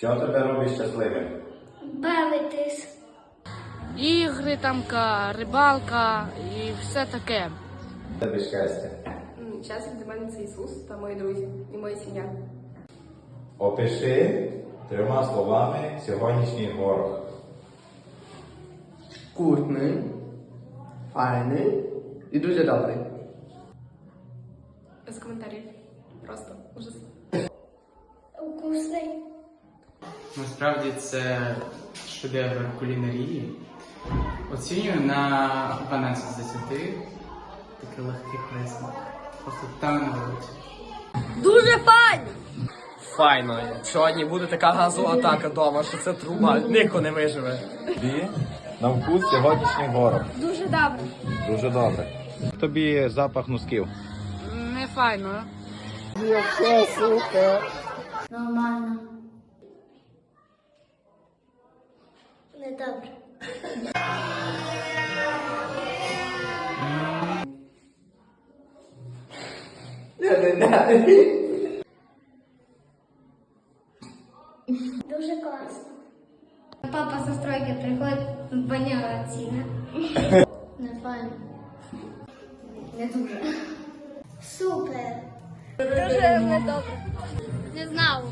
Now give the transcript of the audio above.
Що тебе робить щасливим? Бавитись. Ігри, тамка, рибалка і все таке. Тебе щастя. Щастя для мене це Ісус та мої друзі і моя сім'я. Опиши трьома словами сьогоднішній ворог. Кутний, файний і дуже добрий. Без коментарів. Просто ужас. Вкусний. Насправді це шедевр кулінарії. Оцінюю на 12 з 10. Такий легкий пресник. Просто там на вулиці. Дуже файно! Файно. Сьогодні буде така газова атака вдома, що це труба, ніхто не виживе. Тобі на вкус сьогоднішній ворог. Дуже добре. Дуже добре. Тобі запах носків. Не файно. Нормально. Недобре. Дуже класно. Папа со стройки приходить, воняла ціна. Не файно. Не дуже. Супер. Дуже недобре. Не знав.